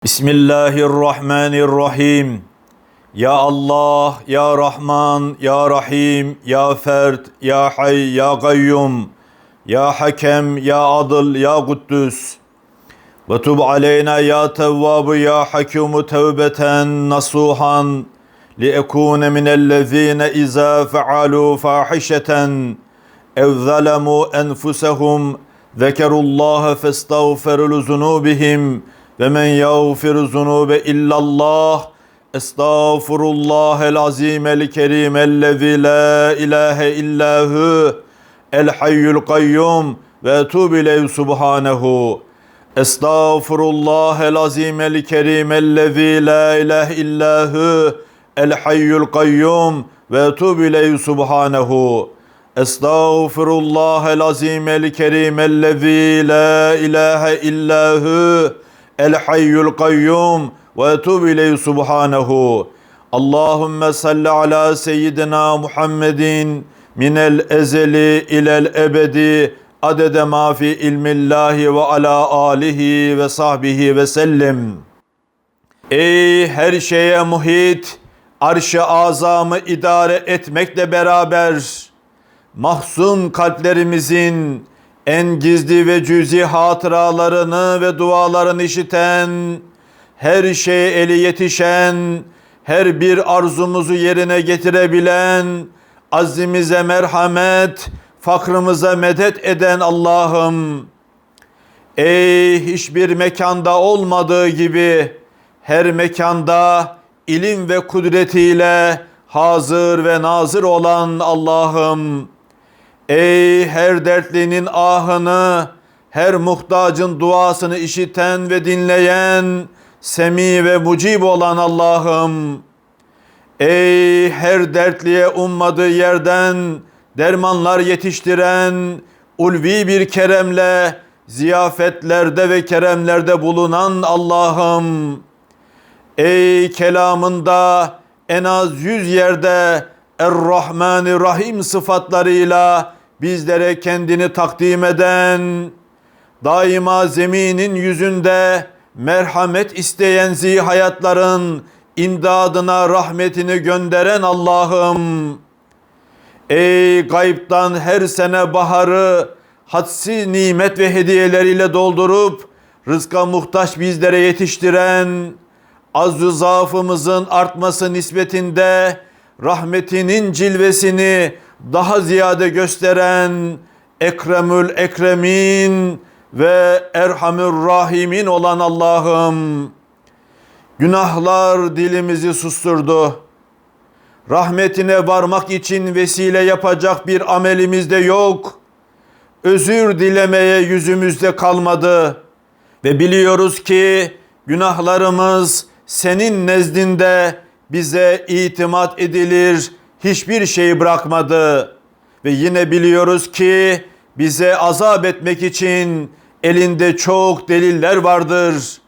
Bismillahirrahmanirrahim. Ya Allah, Ya Rahman, Ya Rahim, Ya Fert, Ya Hay, Ya Kayyum, Ya Hakem, Ya Adıl, Ya Kuddüs. Ve tub aleyna ya tevvabu ya hakimu tevbeten nasuhan li ekune minellezine iza fealu fahişeten ev zalemu enfusehum zekerullaha festağferu zunubihim ve men yağfiru zunube illallah estağfurullahel azimel kerimellezi la ilahe illahu el hayyul kayyum ve etûbü ileyh subhanehu Estağfirullahel azimel kerimellezî la ilahe illahu el hayyul kayyum ve etûbü ileyh subhanehu. Estağfirullahel azimel kerimellezî la ilahe illahu el hayyul kayyum ve etûbü ileyh subhanehu. Allahümme salli ala seyyidina Muhammedin minel ezeli ilel ebedi adede ma fi ilmillahi ve ala alihi ve sahbihi ve sellem. Ey her şeye muhit, arş-ı azamı idare etmekle beraber mahzun kalplerimizin en gizli ve cüzi hatıralarını ve dualarını işiten, her şeye eli yetişen, her bir arzumuzu yerine getirebilen, azimize merhamet, fakrımıza medet eden Allah'ım, ey hiçbir mekanda olmadığı gibi her mekanda ilim ve kudretiyle hazır ve nazır olan Allah'ım, ey her dertlinin ahını, her muhtacın duasını işiten ve dinleyen, semi ve mucib olan Allah'ım, ey her dertliye ummadığı yerden, dermanlar yetiştiren ulvi bir keremle ziyafetlerde ve keremlerde bulunan Allah'ım. Ey kelamında en az yüz yerde Er-Rahmani Rahim sıfatlarıyla bizlere kendini takdim eden daima zeminin yüzünde merhamet isteyen zihayatların imdadına rahmetini gönderen Allah'ım. Ey gayiptan her sene baharı hadsiz nimet ve hediyeleriyle doldurup rızka muhtaç bizlere yetiştiren, azü zaafımızın artması nispetinde rahmetinin cilvesini daha ziyade gösteren Ekremül Ekremin ve Erhamür Rahimin olan Allah'ım. Günahlar dilimizi susturdu. Rahmetine varmak için vesile yapacak bir amelimiz de yok. Özür dilemeye yüzümüzde kalmadı. Ve biliyoruz ki günahlarımız senin nezdinde bize itimat edilir hiçbir şey bırakmadı. Ve yine biliyoruz ki bize azap etmek için elinde çok deliller vardır.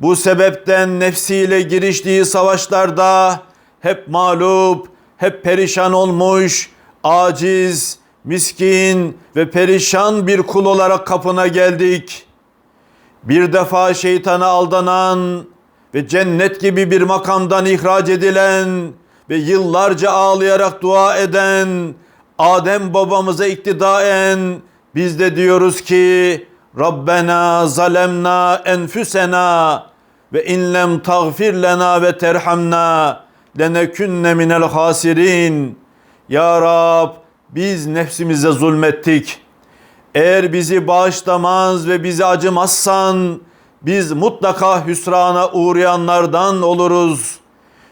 Bu sebepten nefsiyle giriştiği savaşlarda hep mağlup, hep perişan olmuş, aciz, miskin ve perişan bir kul olarak kapına geldik. Bir defa şeytana aldanan ve cennet gibi bir makamdan ihraç edilen ve yıllarca ağlayarak dua eden Adem babamıza iktidaen biz de diyoruz ki Rabbena zalemna enfüsena ve inlem tagfir lena ve terhamna lenekünne minel hasirin. Ya Rab biz nefsimize zulmettik. Eğer bizi bağışlamaz ve bizi acımazsan biz mutlaka hüsrana uğrayanlardan oluruz.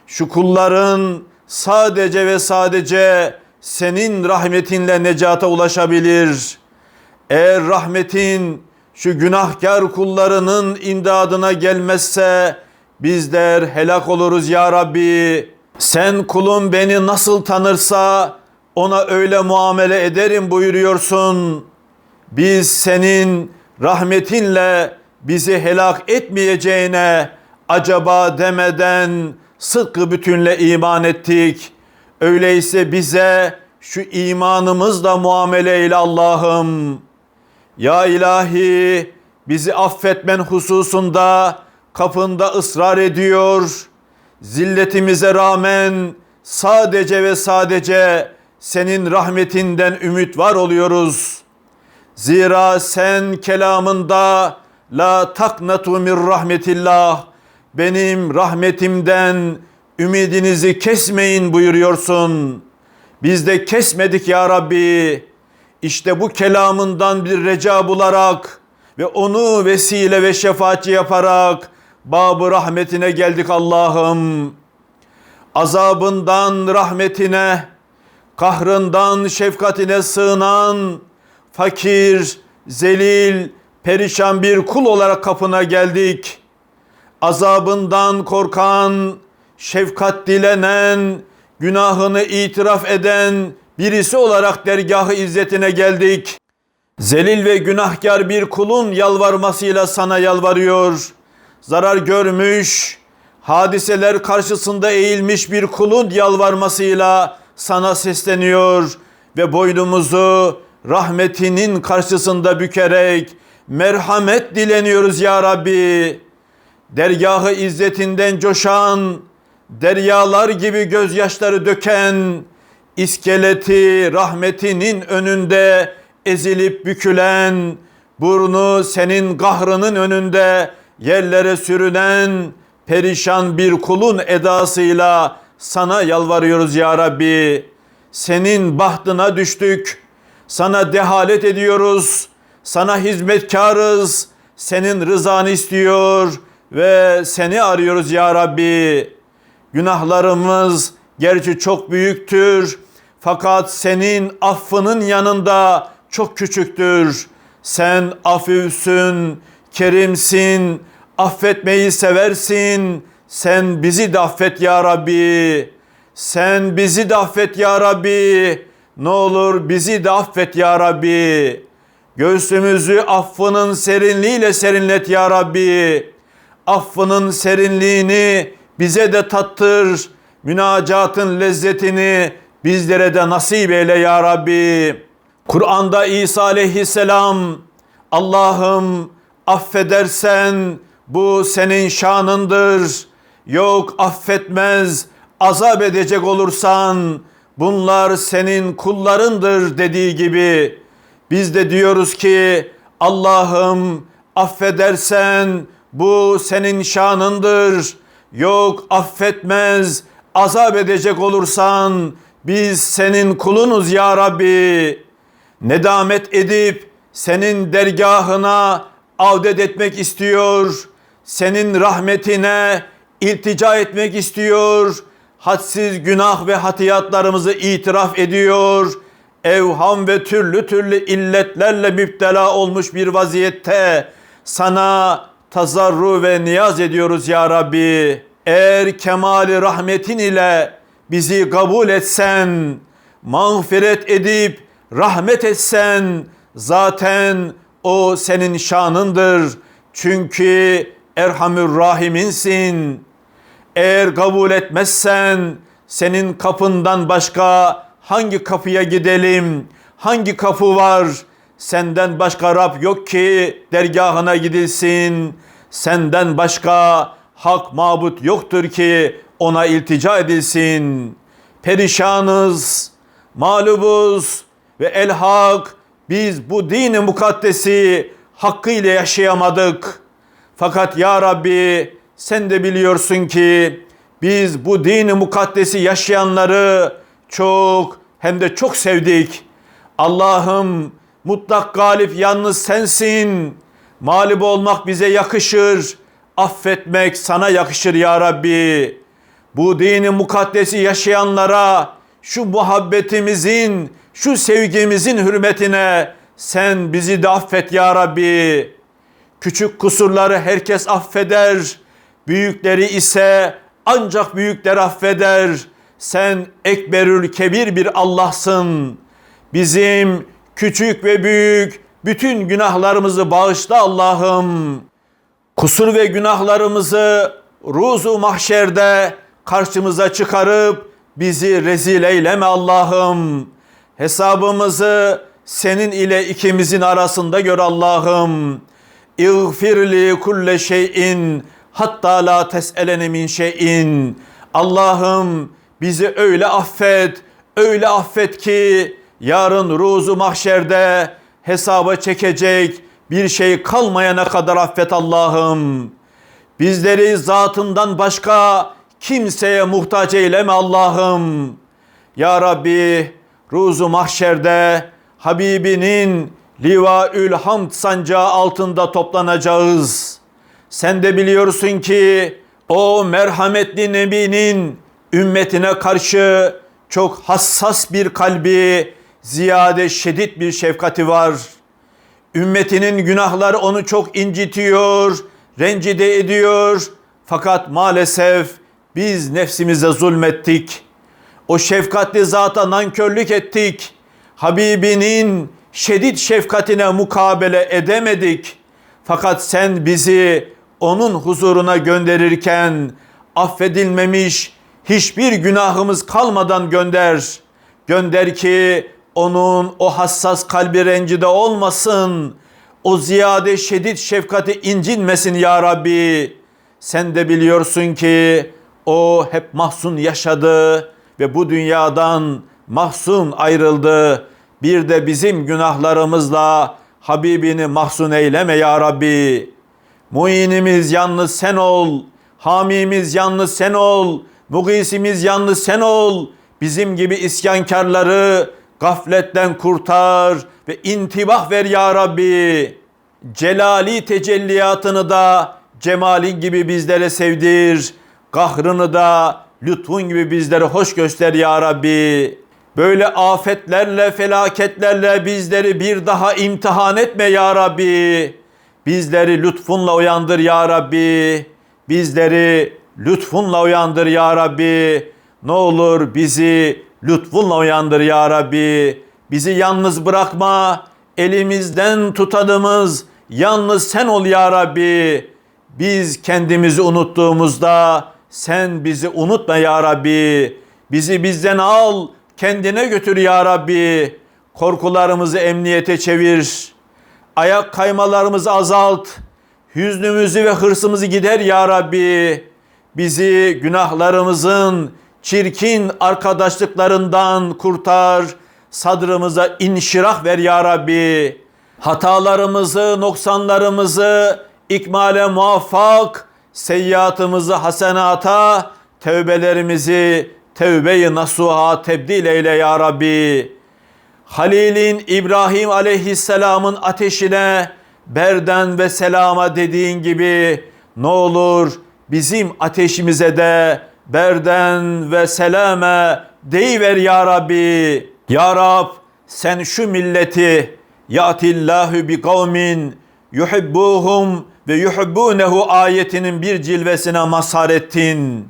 Şu kulların sadece ve sadece senin rahmetinle necata ulaşabilir. Eğer rahmetin şu günahkar kullarının imdadına gelmezse bizler helak oluruz ya Rabbi. Sen kulum beni nasıl tanırsa ona öyle muamele ederim buyuruyorsun. Biz senin rahmetinle bizi helak etmeyeceğine acaba demeden sıdkı bütünle iman ettik. Öyleyse bize şu imanımızla muamele eyle Allah'ım. Ya ilahi bizi affetmen hususunda kapında ısrar ediyor. Zilletimize rağmen sadece ve sadece senin rahmetinden ümit var oluyoruz. Zira sen kelamında la taknatu min rahmetillah benim rahmetimden ümidinizi kesmeyin buyuruyorsun. Biz de kesmedik ya Rabbi. İşte bu kelamından bir reca bularak ve onu vesile ve şefaatçi yaparak babı rahmetine geldik Allah'ım. Azabından rahmetine, kahrından şefkatine sığınan, fakir, zelil, perişan bir kul olarak kapına geldik. Azabından korkan, şefkat dilenen, günahını itiraf eden birisi olarak dergahı izzetine geldik. Zelil ve günahkar bir kulun yalvarmasıyla sana yalvarıyor. Zarar görmüş, hadiseler karşısında eğilmiş bir kulun yalvarmasıyla sana sesleniyor ve boynumuzu rahmetinin karşısında bükerek merhamet dileniyoruz ya Rabbi. Dergahı izzetinden coşan, deryalar gibi gözyaşları döken, iskeleti rahmetinin önünde ezilip bükülen, burnu senin kahrının önünde yerlere sürülen perişan bir kulun edasıyla sana yalvarıyoruz ya Rabbi. Senin bahtına düştük. Sana dehalet ediyoruz. Sana hizmetkarız. Senin rızanı istiyor ve seni arıyoruz ya Rabbi. Günahlarımız gerçi çok büyüktür. Fakat senin affının yanında çok küçüktür. Sen afifsün, kerimsin, affetmeyi seversin. Sen bizi de affet ya Rabbi. Sen bizi de affet ya Rabbi. Ne olur bizi de affet ya Rabbi. Göğsümüzü affının serinliğiyle serinlet ya Rabbi. Affının serinliğini bize de tattır. Münacatın lezzetini bizlere de nasip eyle ya Rabbi. Kur'an'da İsa aleyhisselam Allah'ım affedersen bu senin şanındır. Yok affetmez azap edecek olursan bunlar senin kullarındır dediği gibi biz de diyoruz ki Allah'ım affedersen bu senin şanındır. Yok affetmez azap edecek olursan biz senin kulunuz ya Rabbi. Nedamet edip senin dergahına avdet etmek istiyor. Senin rahmetine iltica etmek istiyor. Hadsiz günah ve hatiyatlarımızı itiraf ediyor. Evham ve türlü türlü illetlerle müptela olmuş bir vaziyette sana tazarru ve niyaz ediyoruz ya Rabbi. Eğer kemali rahmetin ile bizi kabul etsen, mağfiret edip rahmet etsen zaten o senin şanındır. Çünkü Erhamür Rahiminsin. Eğer kabul etmezsen senin kapından başka hangi kapıya gidelim? Hangi kapı var? Senden başka Rab yok ki dergahına gidilsin. Senden başka hak mabut yoktur ki ona iltica edilsin. Perişanız, mağlubuz ve elhak biz bu dini mukaddesi hakkıyla yaşayamadık. Fakat ya Rabbi sen de biliyorsun ki biz bu dini mukaddesi yaşayanları çok hem de çok sevdik. Allah'ım mutlak galip yalnız sensin. Mağlup olmak bize yakışır. Affetmek sana yakışır ya Rabbi. Bu dini mukaddesi yaşayanlara şu muhabbetimizin, şu sevgimizin hürmetine sen bizi de affet ya Rabbi. Küçük kusurları herkes affeder. Büyükleri ise ancak büyükler affeder. Sen ekberül kebir bir Allah'sın. Bizim küçük ve büyük bütün günahlarımızı bağışla Allah'ım. Kusur ve günahlarımızı ruzu mahşerde karşımıza çıkarıp bizi rezil eyleme Allah'ım. Hesabımızı senin ile ikimizin arasında gör Allah'ım. İğfirli kulle şeyin hatta la tes'elene min şeyin. Allah'ım bizi öyle affet, öyle affet ki yarın ruzu mahşerde hesaba çekecek bir şey kalmayana kadar affet Allah'ım. Bizleri zatından başka kimseye muhtaç eyleme Allah'ım. Ya Rabbi ruzu mahşerde Habibinin Livaül Hamd sancağı altında toplanacağız. Sen de biliyorsun ki o merhametli Nebi'nin ümmetine karşı çok hassas bir kalbi, ziyade şiddet bir şefkati var. Ümmetinin günahları onu çok incitiyor, rencide ediyor. Fakat maalesef biz nefsimize zulmettik. O şefkatli zata nankörlük ettik. Habibinin şiddet şefkatine mukabele edemedik. Fakat sen bizi onun huzuruna gönderirken affedilmemiş hiçbir günahımız kalmadan gönder. Gönder ki onun o hassas kalbi rencide olmasın. O ziyade şiddet şefkati incinmesin ya Rabbi. Sen de biliyorsun ki o hep mahzun yaşadı ve bu dünyadan mahzun ayrıldı. Bir de bizim günahlarımızla Habibini mahzun eyleme ya Rabbi. Muinimiz yalnız sen ol. Hamimiz yalnız sen ol. Mugisimiz yalnız sen ol. Bizim gibi isyankarları gafletten kurtar ve intibah ver ya Rabbi. Celali tecelliyatını da cemalin gibi bizlere sevdir. Kahrını da lütfun gibi bizlere hoş göster ya Rabbi. Böyle afetlerle, felaketlerle bizleri bir daha imtihan etme ya Rabbi. Bizleri lütfunla uyandır ya Rabbi. Bizleri lütfunla uyandır ya Rabbi. Ne olur bizi lütfunla uyandır ya Rabbi. Bizi yalnız bırakma. Elimizden tutanımız yalnız sen ol ya Rabbi. Biz kendimizi unuttuğumuzda sen bizi unutma ya Rabbi. Bizi bizden al, kendine götür ya Rabbi. Korkularımızı emniyete çevir. Ayak kaymalarımızı azalt. Hüznümüzü ve hırsımızı gider ya Rabbi. Bizi günahlarımızın çirkin arkadaşlıklarından kurtar. Sadrımıza inşirah ver ya Rabbi. Hatalarımızı, noksanlarımızı ikmale muvaffak, seyyiatımızı hasenata, tevbelerimizi tevbe-i nasuha tebdil eyle ya Rabbi. Halil'in İbrahim aleyhisselamın ateşine berden ve selama dediğin gibi ne olur bizim ateşimize de berden ve selame deyiver ya Rabbi. Ya Rab sen şu milleti yatillahu bi kavmin yuhibbuhum ve yuhibbunehu ayetinin bir cilvesine mazhar ettin.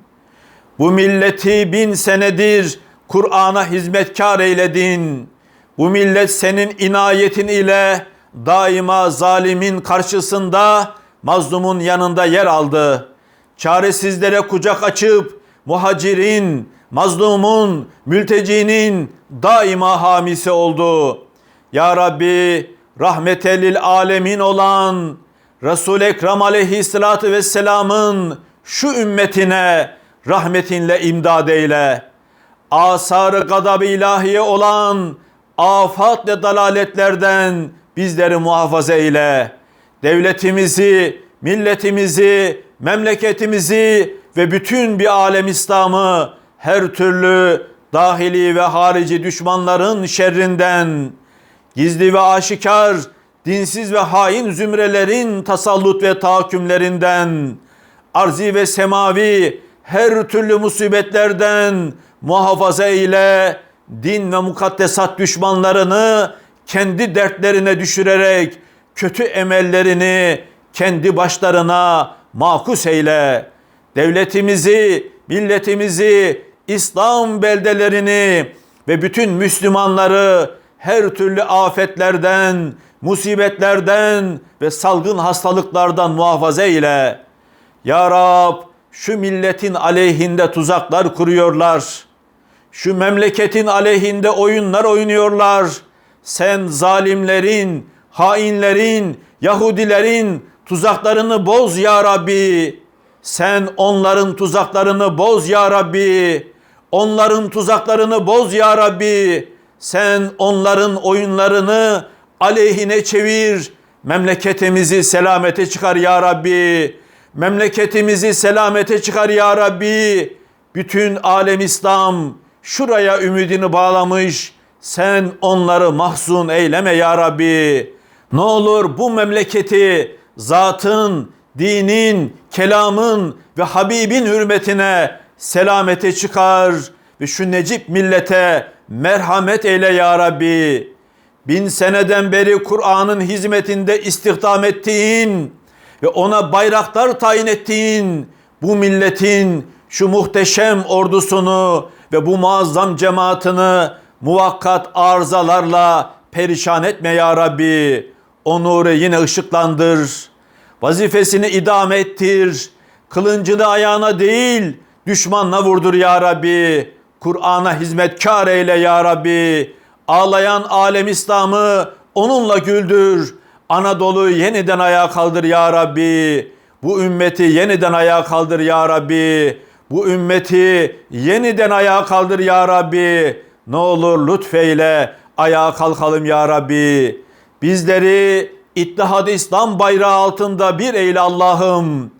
Bu milleti bin senedir Kur'an'a hizmetkar eyledin. Bu millet senin inayetin ile daima zalimin karşısında mazlumun yanında yer aldı. Çaresizlere kucak açıp muhacirin, mazlumun, mültecinin daima hamisi oldu. Ya Rabbi rahmetelil alemin olan Resul-i Ekrem aleyhissalatü vesselamın şu ümmetine rahmetinle imdad eyle. Asar-ı gadab ilahiye olan afat ve dalaletlerden bizleri muhafaza eyle. Devletimizi, milletimizi, memleketimizi ve bütün bir alem İslam'ı her türlü dahili ve harici düşmanların şerrinden, gizli ve aşikar, dinsiz ve hain zümrelerin tasallut ve tahakkümlerinden, arzi ve semavi her türlü musibetlerden muhafaza eyle, din ve mukaddesat düşmanlarını kendi dertlerine düşürerek kötü emellerini kendi başlarına makus eyle. Devletimizi, milletimizi, İslam beldelerini ve bütün Müslümanları her türlü afetlerden, musibetlerden ve salgın hastalıklardan muhafaza eyle. Ya Rab şu milletin aleyhinde tuzaklar kuruyorlar. Şu memleketin aleyhinde oyunlar oynuyorlar. Sen zalimlerin, hainlerin, Yahudilerin tuzaklarını boz ya Rabbi. Sen onların tuzaklarını boz ya Rabbi. Onların tuzaklarını boz ya Rabbi. Sen onların oyunlarını aleyhine çevir. Memleketimizi selamete çıkar ya Rabbi. Memleketimizi selamete çıkar ya Rabbi. Bütün alem İslam şuraya ümidini bağlamış. Sen onları mahzun eyleme ya Rabbi. Ne olur bu memleketi zatın, dinin, kelamın ve Habibin hürmetine selamete çıkar ve şu necip millete merhamet eyle ya Rabbi. Bin seneden beri Kur'an'ın hizmetinde istihdam ettiğin ve ona bayraklar tayin ettiğin bu milletin şu muhteşem ordusunu ve bu muazzam cemaatini muvakkat arızalarla perişan etme ya Rabbi. O nuru yine ışıklandır. Vazifesini idame ettir. Kılıncını ayağına değil düşmanla vurdur ya Rabbi. Kur'an'a hizmetkar eyle ya Rabbi. Ağlayan alem İslam'ı onunla güldür. Anadolu'yu yeniden ayağa kaldır ya Rabbi. Bu ümmeti yeniden ayağa kaldır ya Rabbi. Bu ümmeti yeniden ayağa kaldır ya Rabbi. Ne olur lütfeyle ayağa kalkalım ya Rabbi. Bizleri İttihad İslam bayrağı altında bir eyle Allah'ım.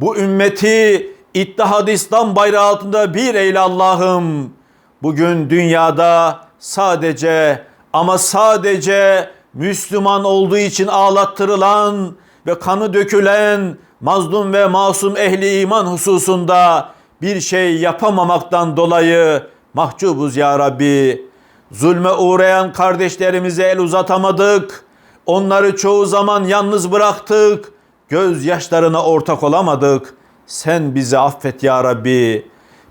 Bu ümmeti İttihad İslam bayrağı altında bir eyle Allah'ım. Bugün dünyada sadece ama sadece Müslüman olduğu için ağlattırılan ve kanı dökülen mazlum ve masum ehli iman hususunda bir şey yapamamaktan dolayı mahcubuz ya Rabbi. Zulme uğrayan kardeşlerimize el uzatamadık. Onları çoğu zaman yalnız bıraktık. Gözyaşlarına ortak olamadık. Sen bizi affet ya Rabbi.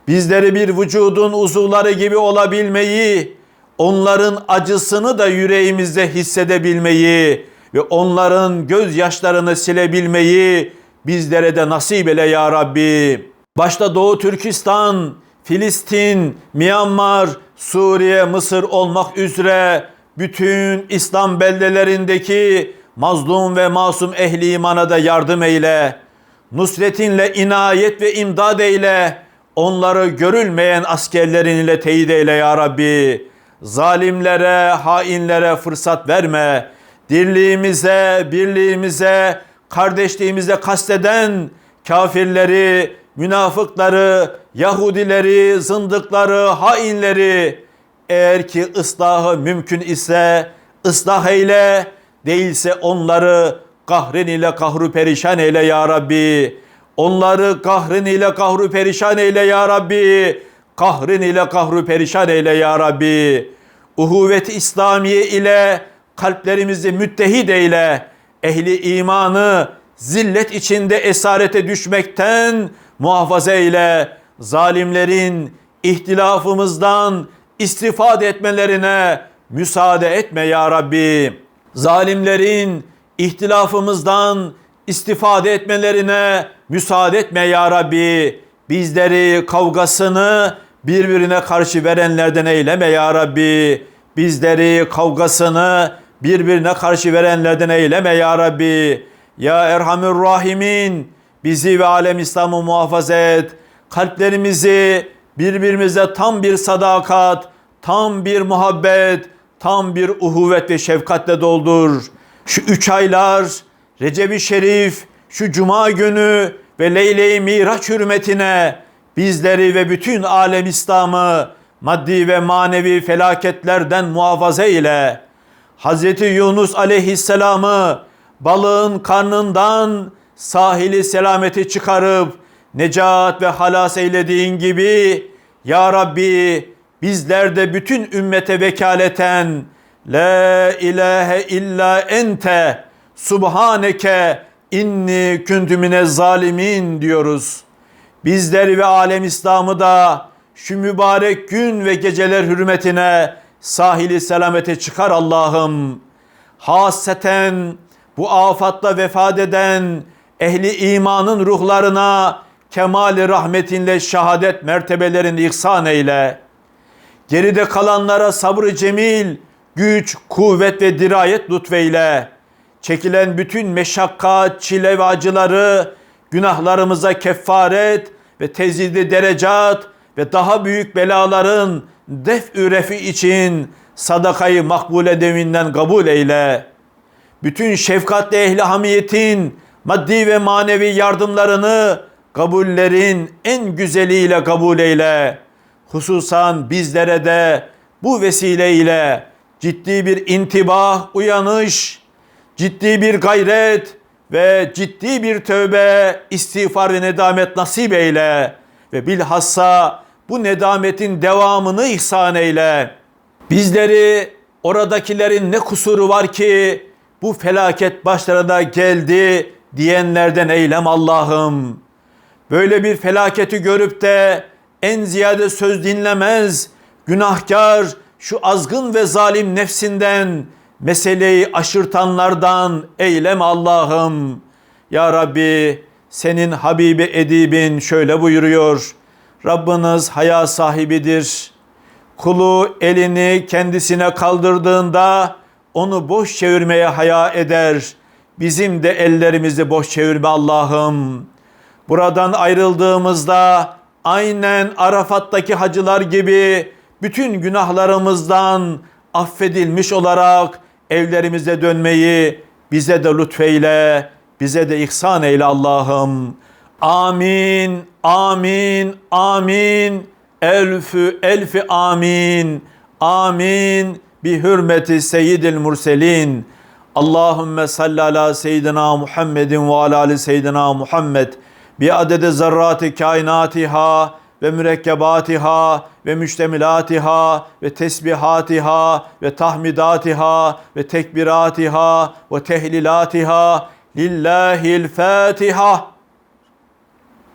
Bizleri bir vücudun uzuvları gibi olabilmeyi, onların acısını da yüreğimizde hissedebilmeyi ve onların gözyaşlarını silebilmeyi bizlere de nasip eyle ya Rabbi. Başta Doğu Türkistan, Filistin, Myanmar, Suriye, Mısır olmak üzere bütün İslam beldelerindeki mazlum ve masum ehli imana da yardım eyle. Nusretinle inayet ve imdad eyle. Onları görülmeyen askerlerinle teyit eyle ya Rabbi. Zalimlere, hainlere fırsat verme. Dirliğimize, birliğimize, kardeşliğimize kasteden kafirleri, münafıkları, Yahudileri, zındıkları, hainleri eğer ki ıslahı mümkün ise ıslah eyle, değilse onları kahrin ile kahru perişan eyle ya Rabbi. Onları kahrin ile kahru perişan eyle ya Rabbi. Kahrin ile kahru perişan eyle ya Rabbi. Uhuvvet İslamiye ile kalplerimizi müttehid eyle. Ehli imanı zillet içinde esarete düşmekten muhafaza eyle. Zalimlerin ihtilafımızdan istifade etmelerine müsaade etme ya Rabbi. Zalimlerin ihtilafımızdan istifade etmelerine müsaade etme ya Rabbi. Bizleri kavgasını birbirine karşı verenlerden eyleme ya Rabbi. Bizleri kavgasını birbirine karşı verenlerden eyleme ya Rabbi. Ya Erhamür Rahimin bizi ve alem İslam'ı muhafaza et. Kalplerimizi birbirimize tam bir sadakat, tam bir muhabbet, tam bir uhuvvet ve şefkatle doldur. Şu üç aylar, Recep-i Şerif, şu Cuma günü ve Leyle-i Miraç hürmetine bizleri ve bütün alem İslam'ı maddi ve manevi felaketlerden muhafaza ile Hz. Yunus aleyhisselamı balığın karnından sahili selameti çıkarıp necat ve halas eylediğin gibi Ya Rabbi bizler de bütün ümmete vekaleten La ilahe illa ente subhaneke inni küntü mine zalimin diyoruz. Bizleri ve alem İslam'ı da şu mübarek gün ve geceler hürmetine sahili selamete çıkar Allah'ım. Haseten bu afatla vefat eden ehli imanın ruhlarına kemali rahmetinle şehadet mertebelerini ihsan eyle. Geride kalanlara sabrı cemil, güç, kuvvet ve dirayet lütfeyle. Çekilen bütün meşakkat, çile ve acıları günahlarımıza kefaret ve tezidi derecat ve daha büyük belaların def-ü için sadakayı makbule devinden kabul eyle. Bütün şefkatli ehli hamiyetin maddi ve manevi yardımlarını kabullerin en güzeliyle kabul eyle. Hususan bizlere de bu vesileyle ciddi bir intibah, uyanış, ciddi bir gayret ve ciddi bir tövbe, istiğfar ve nedamet nasip eyle. Ve bilhassa bu nedametin devamını ihsan eyle. Bizleri oradakilerin ne kusuru var ki bu felaket başlarına geldi diyenlerden eylem Allah'ım. Böyle bir felaketi görüp de en ziyade söz dinlemez, günahkar, şu azgın ve zalim nefsinden, meseleyi aşırtanlardan eylem Allah'ım. Ya Rabbi senin Habibi Edibin şöyle buyuruyor. Rabbiniz haya sahibidir. Kulu elini kendisine kaldırdığında onu boş çevirmeye haya eder. Bizim de ellerimizi boş çevirme Allah'ım. Buradan ayrıldığımızda aynen Arafat'taki hacılar gibi bütün günahlarımızdan affedilmiş olarak evlerimize dönmeyi bize de lütfeyle, bize de ihsan eyle Allah'ım. Amin, amin, amin. Elfü, elfi amin. Amin. Bi hürmeti seyyidil murselin. Allahümme salli ala seyyidina Muhammedin ve ala ali seyyidina Muhammed. Bi adede zerrati kainatiha ve mürekkebatiha ve müştemilatiha ve tesbihatiha ve tahmidatiha ve tekbiratiha ve tehlilatiha lillahil fatiha.